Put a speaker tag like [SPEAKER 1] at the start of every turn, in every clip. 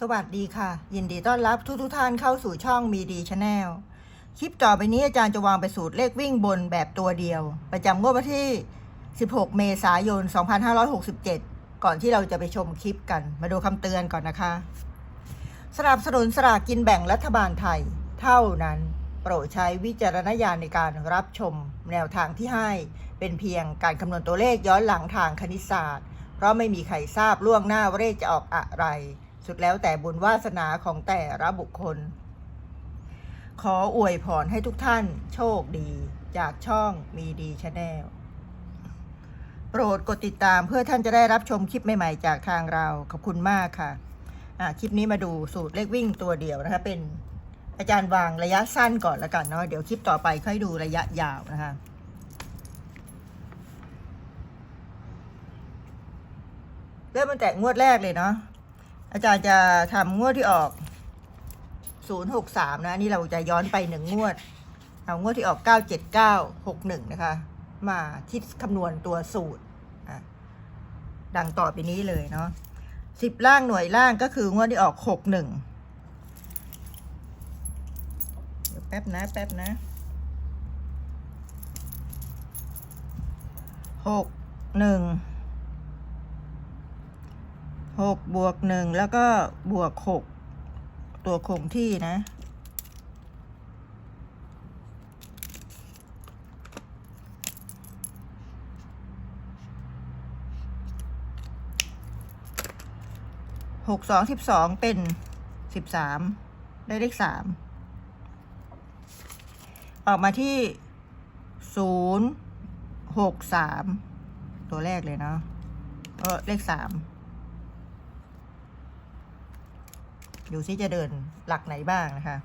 [SPEAKER 1] สวัสดีค่ะ ยินดีต้อนรับทุกทุกท่านเข้าสู่ช่องมีดีชาแนลคลิปต่อไปนี้อาจารย์จะวางไปสูตรเลขวิ่งบนแบบตัวเดียว ประจำงวดวันที่ 16 เมษายน 2567 ก่อนที่เราจะไปชมคลิปกัน มาดูคำเตือนก่อนนะคะ สนับสนุนสลากกินแบ่งรัฐบาลไทย เท่านั้น โปรดใช้วิจารณญาณในการรับชมแนวทางที่ให้เป็นเพียงการคำนวณตัวเลขย้อนหลังทางคณิตศาสตร์ เพราะไม่มีใครทราบล่วงหน้าว่าเลขจะออกอะไร สุดแล้วแต่บุญวาสนาของแต่ละบุคคล ขออวยพรให้ทุกท่านโชคดีจากช่องมีดีชาแนลโปรดกดติดตามเพื่อท่านจะได้รับชมคลิปใหม่ๆ จากทางเรา ขอบคุณมากค่ะะคลิปนี้มาดูสูตรเลขวิ่งตัวเดียวนะคะ เป็นอาจารย์วางระยะสั้นก่อนแล้วกันเนาะเดี๋ยวคลิปต่อไปค่อยดูระยะยาวนะคะเริ่มตั้งแต่งวดแรกเลยเนาะ อาจารย์จะทำงวดที่ออก 063 นะ นี่เราจะย้อนไปหนึ่งงวด เอางวดที่ออก 97961 นะคะ มาคิดคำนวณตัวสูตร ดังต่อไปนี้เลยเนาะสิบล่างหน่วยล่างก็คืองวดที่ออก 61 เดี๋ยวแป๊บนะ แป๊บนะหก หกบวกหนึ่งแล้วก็บวกหกตัวคงที่นะ หกสองสิบสองเป็นสิบสามได้เลขสามออกมาที่ศูนย์หกสามตัวแรกเลยเนาะก็เลขสาม ดูซิจะเดินหลักไหนบ้างนะคะ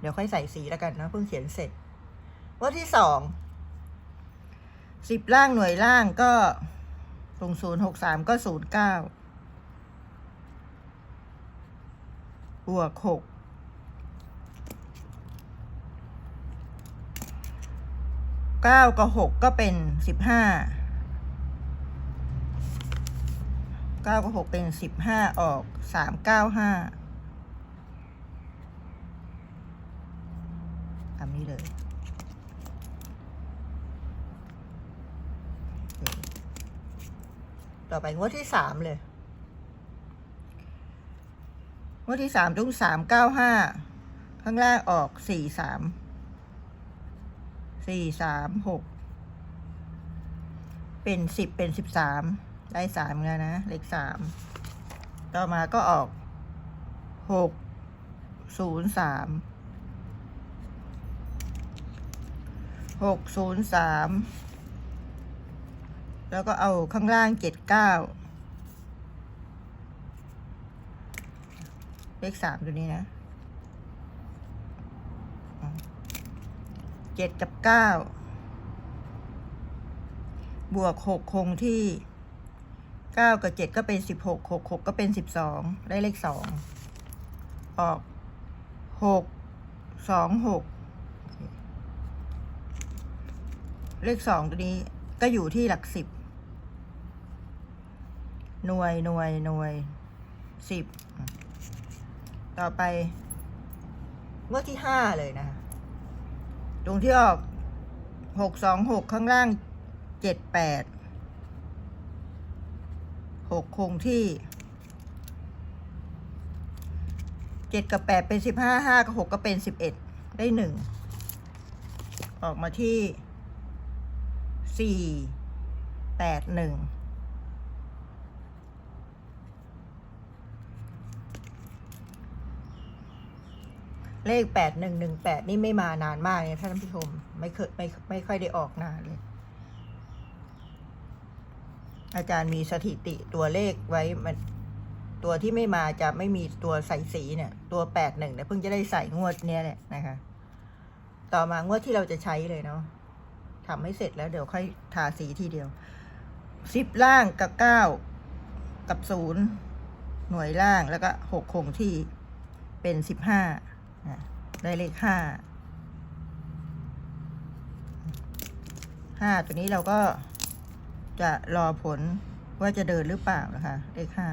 [SPEAKER 1] เดี๋ยวค่อยใส่สีแล้วกันเนาะเพิ่งเขียนเสร็จว่าที่สองสิบล่างหน่วยล่างก็ตรงศูนย์หกสามก็ศูนย์เก้าบวกหกเก้ากับหกก็เป็นสิบห้าเก้ากับหกเป็นสิบห้าออกสามเก้าห้าำนี้เลยต่อไปงวดที่สามเลยงวดที่สามตุ้งสามเก้าห้าข้างล่างออกสี่สามสี่สามหกเป็นสิบเป็นสิบสามได้สามแล้วนะเลขสามต่อมาก็ออกหกศูนย์สาม หกศูนย์สามแล้วก็เอาข้างล่างเจ็ดเก้าเลขสามตัวนี้นะเจ็ดกับเก้าบวกหกคงที่เก้ากับเจ็ดก็เป็นสิบหกหกหกก็เป็นสิบสองได้เลขสองออกหกสองหก เลขสองตัวนี้ก็อยู่ที่หลักสิบ หน่วยหน่วยหน่วยสิบ ต่อไปงวดที่ห้าเลยนะ ตรงที่ออกหกสองหกข้างล่างเจ็ดแปดหกคงที่เจ็ดกับแปดเป็นสิบห้าห้ากับหกก็เป็นสิบเอ็ดได้หนึ่งออกมาที่ สี่แปดหนึ่งเลขแปดหนึ่งหนึ่งแปดนี่ไม่มานานมากเนี่ยท่านผู้ชมไม่เคยไม่ไม่ค่อยได้ออกนานเลย อาจารย์มีสถิติตัวเลขไว้มันตัวที่ไม่มาจะไม่มีตัวใส่สีเนี่ย ตัวแปดหนึ่งเนี่ยเพิ่งจะได้ใส่งวดเนี้ยแหละนะคะ ต่อมางวดที่เราจะใช้เลยเนาะ ทำให้เสร็จแล้วเดี๋ยวค่อยทาสีทีเดียวสิบล่างกับเก้ากับศูนย์หน่วยล่างแล้วก็หกคงที่เป็นสิบห้าได้เลขห้าห้าตัวนี้เราก็จะรอผลว่าจะเดินหรือเปล่านะคะเลขห้า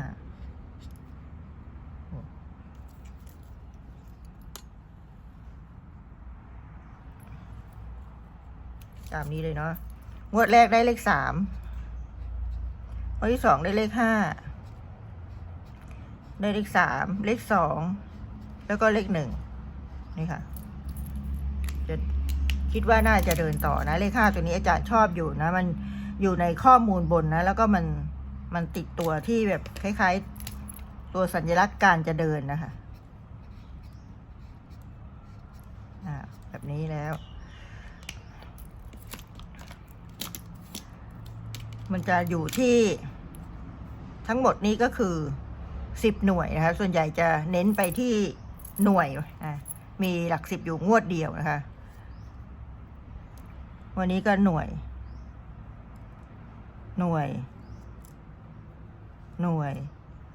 [SPEAKER 1] ตามนี้เลยเนาะ งวดแรกได้เลขสาม งวดที่สองได้เลขห้า ได้เลขสาม เลขสอง แล้วก็เลขหนึ่ง นี่ค่ะ จะคิดว่าน่าจะเดินต่อนะ เลขห้าตัวนี้อาจารย์ชอบอยู่นะ มันอยู่ในข้อมูลบนนะ แล้วก็มัน มันติดตัวที่แบบคล้ายๆ ตัวสัญลักษณ์การจะเดินนะคะอ่าแบบนี้แล้ว มันจะอยู่ที่ ทั้งหมดนี้ก็คือสิบหน่วยนะคะ ส่วนใหญ่จะเน้นไปที่หน่วยอะมีหลักสิบอยู่งวดเดียวนะคะ วันนี้ก็หน่วย หน่วย หน่วย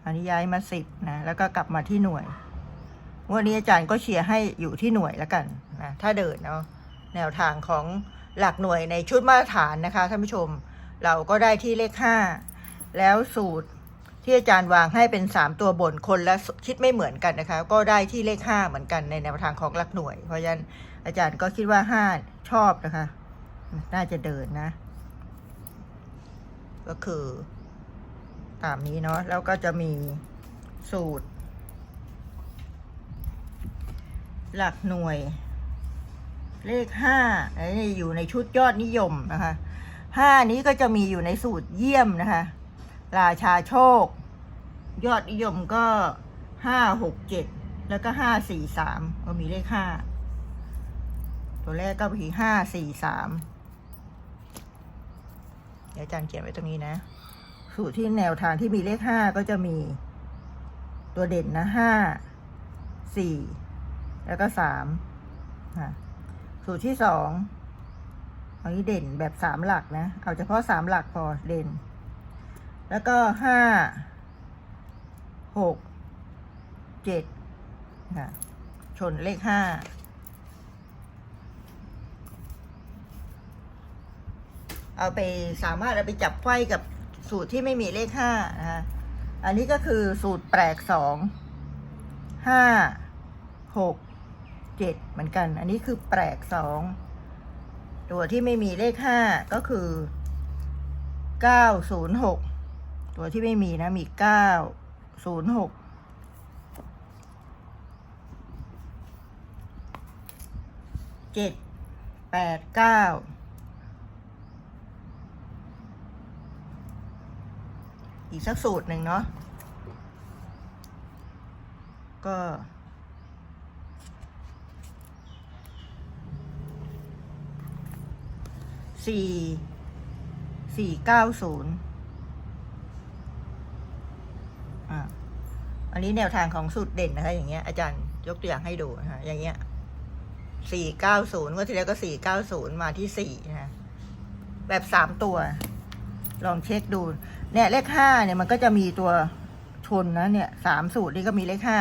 [SPEAKER 1] อันนี้ย้ายมาสิบนะ แล้วก็กลับมาที่หน่วย วันนี้อาจารย์ก็เชียร์ให้อยู่ที่หน่วยแล้วกันนะ ถ้าเดินเนาะ แนวทางของหลักหน่วยในชุดมาตรฐานนะคะท่านผู้ชม เราก็ได้ที่เลขห้าแล้วสูตรที่อาจารย์วางให้เป็นสามตัวบนคนและคิดไม่เหมือนกันนะคะ ก็ได้ที่เลขห้าเหมือนกันในแนวทางของหลักหน่วย เพราะฉะนั้นอาจารย์ก็คิดว่าห้าชอบนะคะ น่าจะเดินนะ ก็คือ ตามนี้เนาะแล้วก็จะมีสูตร หลักหน่วย เลขห้าอันนี้อยู่ในชุดยอดนิยมนะคะ ห้านี้ก็จะมีอยู่ในสูตรเยี่ยมนะคะ ราชาโชค ยอดนิยมก็ห้าหกเจ็ดแล้วก็ห้าสี่สามก็มีเลขห้าตัวแรกก็คือห้าสี่สามเดี๋ยวอาจารย์เขียนไว้ตรงนี้นะ สูตรที่แนวทางที่มีเลขห้าก็จะมีตัวเด่นนะห้าสี่แล้วก็สามค่ะสูตรที่สอง อันนี้เด่นแบบสามหลักนะ เอาเฉพาะสามหลักพอเด่น แล้วก็ห้าหกเจ็ดค่ะชนเลขห้าเอาไปสามารถเอาไปจับไขว้กับสูตรที่ไม่มีเลขห้านะคะอันนี้ก็คือสูตรแปลกสองห้าหกเจ็ดเหมือนกัน อันนี้คือแปลกสอง ตัวที่ไม่มีเลขห้าก็คือเก้าศูนย์หกตัวที่ไม่มีนะมีเก้าศูนย์หกเจ็ดแปดเก้าอีกสักสูตรหนึ่งเนาะก็ สี่สี่เก้าศูนย์อันนี้แนวทางของสูตรเด่นนะคะ อย่างเงี้ยอาจารย์ยกตัวอย่างให้ดูนะคะอย่างเงี้ยสี่เก้าศูนย์เมื่อที่แล้วก็สี่เก้าศูนย์มาที่สี่นะแบบสามตัว ลองเช็คดู เนี่ยเลขห้าเนี่ยมันก็จะมีตัวชนนะเนี่ยสามสูตรนี่ก็มีเลขห้า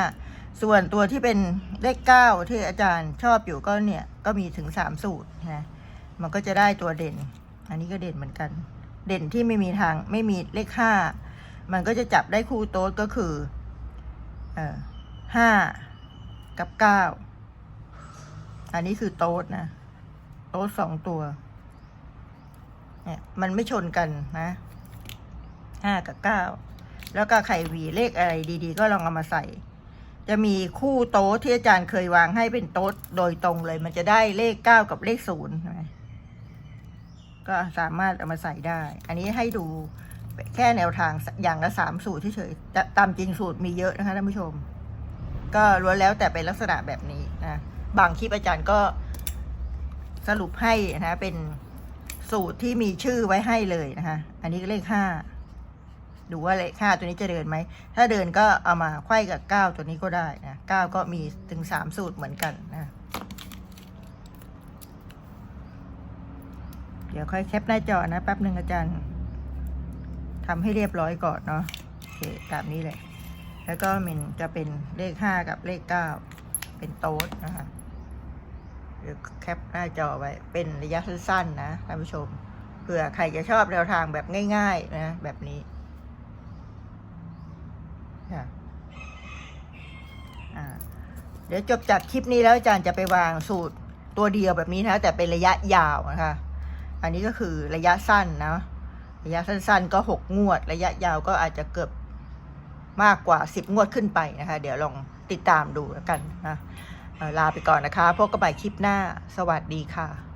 [SPEAKER 1] ส่วนตัวที่เป็นเลขเก้าที่อาจารย์ชอบอยู่ก็เนี่ย ก็มีถึงสามสูตรนะ มันก็จะได้ตัวเด่น อันนี้ก็เด่นเหมือนกัน เด่นที่ไม่มีทางไม่มีเลขห้ามันก็จะจับได้คู่โต๊ดก็คือเอ่อห้ากับเก้าอันนี้คือโต๊ดนะ โต๊ดสองตัวเนี่ยมันไม่ชนกันนะห้ากับเก้าแล้วก็ไข่หวีเลขอะไรดีๆ ก็ลองเอามาใส่ จะมีคู่โต๊ะที่อาจารย์เคยวางให้เป็นโต๊ะโดยตรงเลย มันจะได้เลขเก้ากับเลขศูนย์นะ ก็สามารถเอามาใส่ได้ อันนี้ให้ดูแค่แนวทางอย่างละสามสูตรเฉยๆแต่ตามจริงสูตรมีเยอะนะคะท่านผู้ชม ก็ล้วนแล้วแต่เป็นลักษณะแบบนี้นะบางคลิปอาจารย์ก็สรุปให้นะเป็นสูตรที่มีชื่อไว้ให้เลยนะคะอันนี้ก็เลขห้าดูว่าเลขห้าตัวนี้จะเดินไหม ถ้าเดินก็เอามาไขว้กับเก้าตัวนี้ก็ได้นะเก้าก็มีถึงสามสูตรเหมือนกันนะ ดี๋ยวค่อยแคปหน้าจอนะแป๊บหนึ่งอาจารย์ทำให้เรียบร้อยก่อนเนาะโอเคตามนี้เลย แล้วก็มันจะเป็นเลขห้ากับเลขเก้าเป็นโต๊ดนะคะเดี๋ยวแคปหน้าจอไว้ เป็นระยะสั้นๆนะท่านผู้ชมเผื่อใครจะชอบแนวทางแบบง่ายๆนะแบบนี้ค่ะเดี๋ยวจบจากคลิปนี้แล้วอาจารย์จะไปวางสูตรตัวเดียวแบบนี้นะแต่เป็นระยะยาวนะคะ อันนี้ก็คือระยะสั้นนะ ระยะสั้นๆก็หกงวด ระยะยาวก็อาจจะเกือบมากกว่าสิบงวดขึ้นไปนะคะ เดี๋ยวลองติดตามดูแล้วกันนะลาไปก่อนนะคะพบกันใหม่คลิปหน้า สวัสดีค่ะ